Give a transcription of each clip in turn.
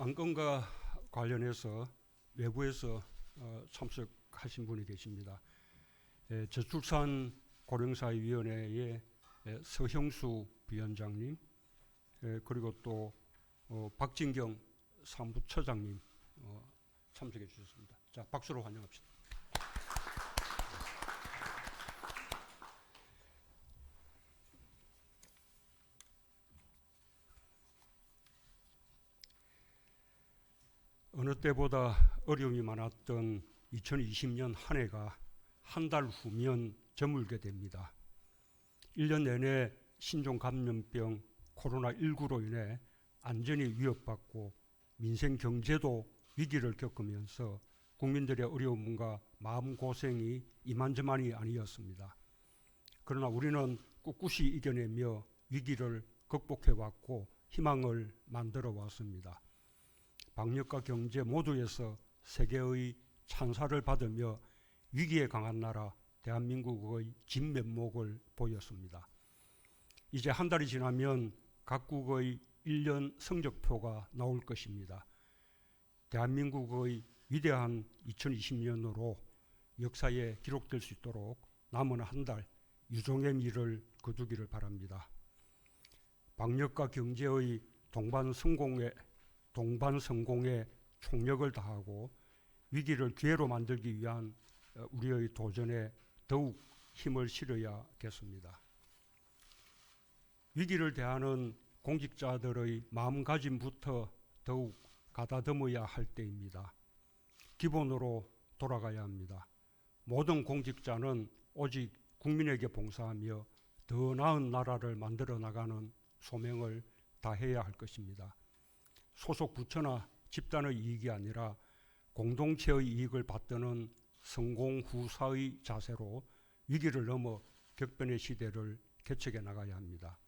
안건과 관련해서 외부에서 어, 참석하신 분이 계십니다. 예, 저출산 고령사회위원회의 예, 서형수 위원장님 예, 그리고 또 어, 박진경 사무처장님 어, 참석해 주셨습니다. 자 박수로 환영합시다. 어느 때보다 어려움이 많았던 2020년 한 해가 한 달 후면 저물게 됩니다. 1년 내내 신종 감염병 코로나19로 인해 안전이 위협받고 민생 경제도 위기를 겪으면서 국민들의 어려움과 마음 고생이 이만저만이 아니었습니다. 그러나 우리는 꿋꿋이 이겨내며 위기를 극복해 왔고 희망을 만들어 왔습니다. 방역과 경제 모두에서 세계의 찬사를 받으며 위기에 강한 나라 대한민국의 진면목을 보였습니다. 이제 한 달이 지나면 각국의 1년 성적표가 나올 것입니다. 대한민국의 위대한 2020년으로 역사에 기록될 수 있도록 남은 한 달 유종의 미를 거두기를 바랍니다. 방역과 경제의 동반 성공에 동반 성공에 총력을 다하고 위기를 기회로 만들기 위한 어, 우리의 도전에 더욱 힘을 실어야겠습니다. 위기를 대하는 공직자들의 마음가짐부터 더욱 가다듬어야 할 때입니다. 기본으로 돌아가야 합니다. 모든 공직자는 오직 국민에게 봉사하며 더 나은 나라를 만들어 나가는 소명을 다해야 할 것입니다. 소속 부처나 집단의 이익이 아니라 공동체의 이익을 받드는 성공 후사의 자세로 위기를 넘어 격변의 시대를 개척해 나가야 합니다.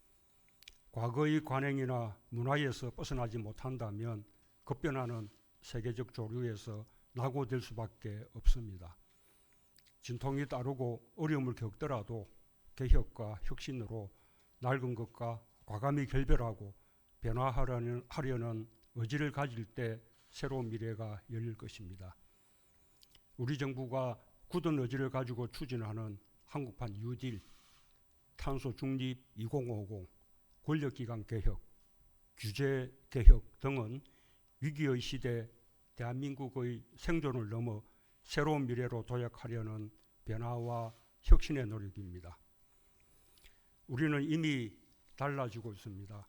과거의 관행이나 문화에서 벗어나지 못한다면 급변하는 세계적 조류에서 낙오될 수밖에 없습니다. 진통이 따르고 어려움을 겪더라도 개혁과 혁신으로 낡은 것과 과감히 결별하고 변화하려는 하려는 의지를 가질 때 새로운 미래가 열릴 것입니다. 우리 정부가 굳은 의지를 가지고 추진하는 한국판 뉴딜, 탄소 중립 2050, 권력기관 개혁, 규제 개혁 등은 위기의 시대 대한민국의 생존을 넘어 새로운 미래로 도약하려는 변화와 혁신의 노력입니다. 우리는 이미 달라지고 있습니다.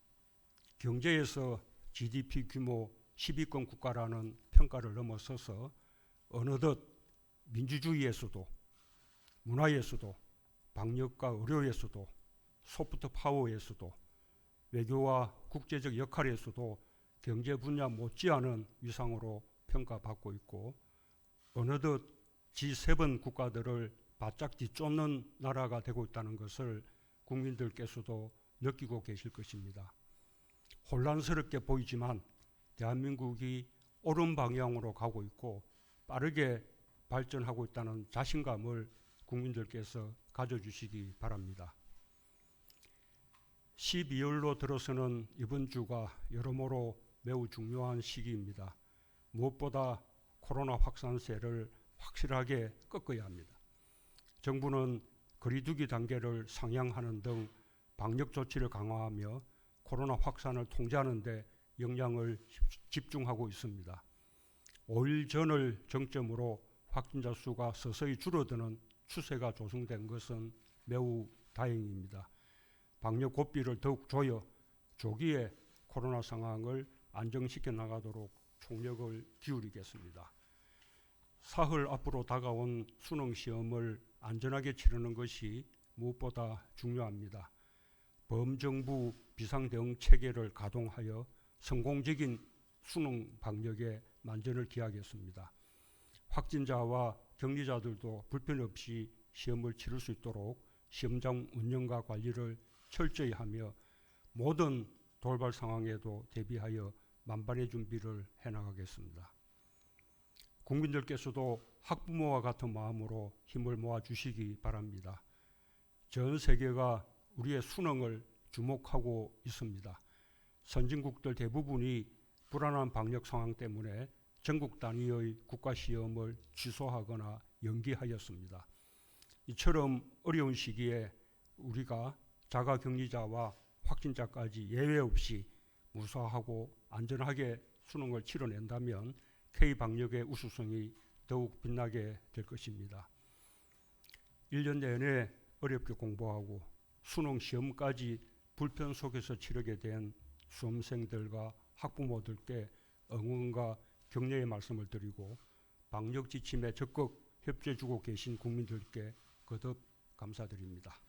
경제에서 GDP 규모 10위권 국가라는 평가를 넘어서서 어느덧 민주주의에서도 문화에서도 방역과 의료에서도 소프트 파워에서도 외교와 국제적 역할에서도 경제 분야 못지않은 위상으로 평가받고 있고 어느덧 G7 국가들을 바짝 뒤쫓는 나라가 되고 있다는 것을 국민들께서도 느끼고 계실 것입니다. 혼란스럽게 보이지만 대한민국이 옳은 방향으로 가고 있고 빠르게 발전하고 있다는 자신감을 국민들께서 가져주시기 바랍니다. 12월로 들어서는 이번 주가 여러모로 매우 중요한 시기입니다. 무엇보다 코로나 확산세를 확실하게 꺾어야 합니다. 정부는 거리두기 단계를 상향하는 등 방역 조치를 강화하며 코로나 확산을 통제하는 데 역량을 집중하고 있습니다. 5일 전을 정점으로 확진자 수가 서서히 줄어드는 추세가 조성된 것은 매우 다행입니다. 방역 고삐를 더욱 조여 조기에 코로나 상황을 안정시켜 나가도록 총력을 기울이겠습니다. 사흘 앞으로 다가온 수능 시험을 안전하게 치르는 것이 무엇보다 중요합니다. 범정부 비상대응 체계를 가동하여 성공적인 수능 방역에 만전을 기하겠습니다. 확진자와 격리자들도 불편 없이 시험을 치를 수 있도록 시험장 운영과 관리를 철저히 하며 모든 돌발 상황에도 대비하여 만반의 준비를 해나가겠습니다. 국민들께서도 학부모와 같은 마음으로 힘을 모아 주시기 바랍니다. 전 세계가 우리의 수능을 주목하고 있습니다. 선진국들 대부분이 불안한 방역 상황 때문에 전국 단위의 국가 시험을 취소하거나 연기하였습니다. 이처럼 어려운 시기에 우리가 자가 격리자와 확진자까지 예외 없이 무사하고 안전하게 수능을 치러낸다면 K 방역의 우수성이 더욱 빛나게 될 것입니다. 1년 내내 어렵게 공부하고 수능 시험까지 불편 속에서 치르게 된 수험생들과 학부모들께 응원과 격려의 말씀을 드리고 방역 지침에 적극 협조해 주고 계신 국민들께 거듭 감사드립니다.